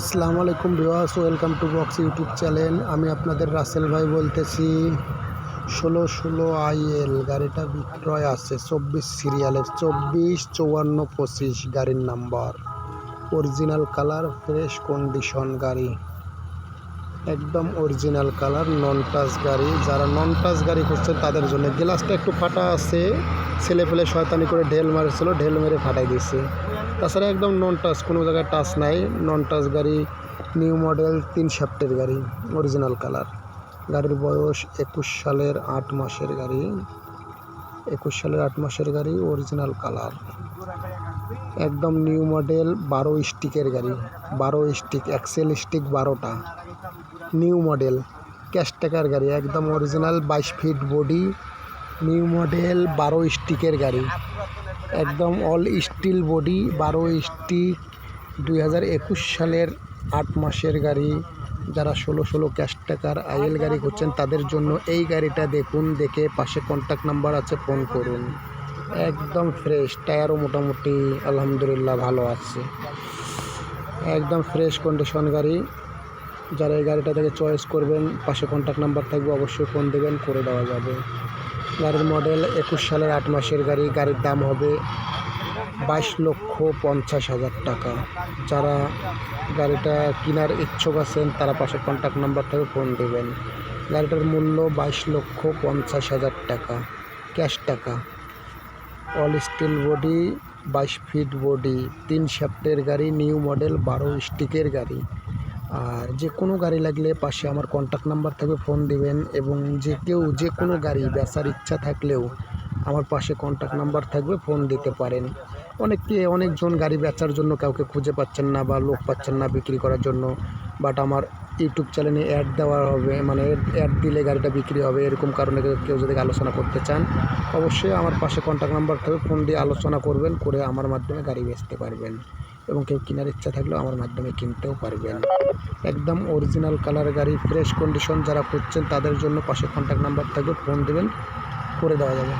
আসসালামু আলাইকুম viewers welcome to box YouTube channel. আমি আপনাদের রাসেল ভাই বলতেছি। ষোলো ষোলো আইএল গাড়িটা বিক্রয় আছে চব্বিশ সিরিয়ালের চব্বিশ চৌয়ান্ন পঁচিশ গাড়ির number. Original colour, fresh condition গাড়ি। একদম অরিজিনাল কালার নন টাচ গাড়ি। যারা নন টাচ গাড়ি করছে তাদের জন্য গ্লাসটা একটু ফাটা আছে। ছেলে পেলে শয়তানি করে ঢেল মারেছিল, ঢেল মেরে ফাটাই দিয়েছে। তাছাড়া একদম নন টাচ কোনো জায়গায় টাচ নাই। নন টাচ গাড়ি নিউ মডেল তিন শ্যাপ্টের গাড়ি অরিজিনাল কালার গাড়ির বয়স একুশ সালের আট মাসের গাড়ি। একুশ সালের আট মাসের গাড়ি অরিজিনাল কালার একদম নিউ মডেল বারো স্টিকের গাড়ি। বারো স্টিক, এক্সেল স্টিক বারোটা। নিউ মডেল, ক্যাশ টাকার গাড়ি, একদম অরিজিনাল বাইশ ফিট বডি। নিউ মডেল বারো স্টিকের গাড়ি। একদম অল স্টিল বডি, বারো স্টিক, দুই হাজার একুশ সালের আট মাসের গাড়ি। যারা ষোলো ষোলো ক্যাশ টাকার আইএল গাড়ি করছেন তাদের জন্য এই গাড়িটা দেখুন, দেখে পাশে কন্ট্যাক্ট নাম্বার আছে ফোন করুন। একদম ফ্রেশ টায়ারও মোটামুটি, আলহামদুলিল্লাহ ভালো আছে। একদম ফ্রেশ কন্ডিশন গাড়ি। যারা এই গাড়িটা থেকে চয়েস করবেন, পাশে কন্ট্যাক্ট নাম্বার থাকবে, অবশ্যই ফোন দেবেন, করে দেওয়া যাবে। গাড়ির মডেল একুশ সালের আট মাসের গাড়ি, গাড়ির দাম হবে বাইশ লক্ষ পঞ্চাশ হাজার টাকা। যারা গাড়িটা কেনার ইচ্ছুক আছেন, তারা পাশে কন্ট্যাক্ট নাম্বার থেকে ফোন দেবেন। গাড়িটার মূল্য বাইশ লক্ষ পঞ্চাশ হাজার টাকা ক্যাশ টাকা। অল স্টিল বডি, বাইশ ফিট বডি, তিন শ্যাপ্টের গাড়ি, নিউ মডেল, বারো স্টিকের গাড়ি। আর যে কোনো গাড়ি লাগলে পাশে আমার কন্ট্যাক্ট নাম্বার থাকবে ফোন দিবেন এবং যে কেউ যে কোনো গাড়ি বেচার ইচ্ছা থাকলেও আমার পাশে কন্ট্যাক্ট নাম্বার থাকবে ফোন দিতে পারেন। অনেকে অনেকজন গাড়ি বেচার জন্য কাউকে খুঁজে পাচ্ছেন না বা লোক পাচ্ছেন না বিক্রি করার জন্য বাট আমার ইউটিউব চ্যানেলে অ্যাড দেওয়া হবে মানে অ্যাড দিলে গাড়িটা বিক্রি হবে, এরকম কারণে কেউ যদি আলোচনা করতে চান, অবশ্যই আমার পাশে কন্ট্যাক্ট নাম্বার থাকবে ফোন দিয়ে আলোচনা করবেন, করে আমার মাধ্যমে গাড়ি বেচতে পারবেন এবং কেউ কেনার ইচ্ছা থাকলেও আমার মাধ্যমে কিনতেও পারবেন। একদম অরিজিনাল কালার গাড়ি ফ্রেশ কন্ডিশন যারা করছেন তাদের জন্য পাশে কন্ট্যাক্ট নাম্বার থাকবে ফোন দেবেন, করে দেওয়া যাবে।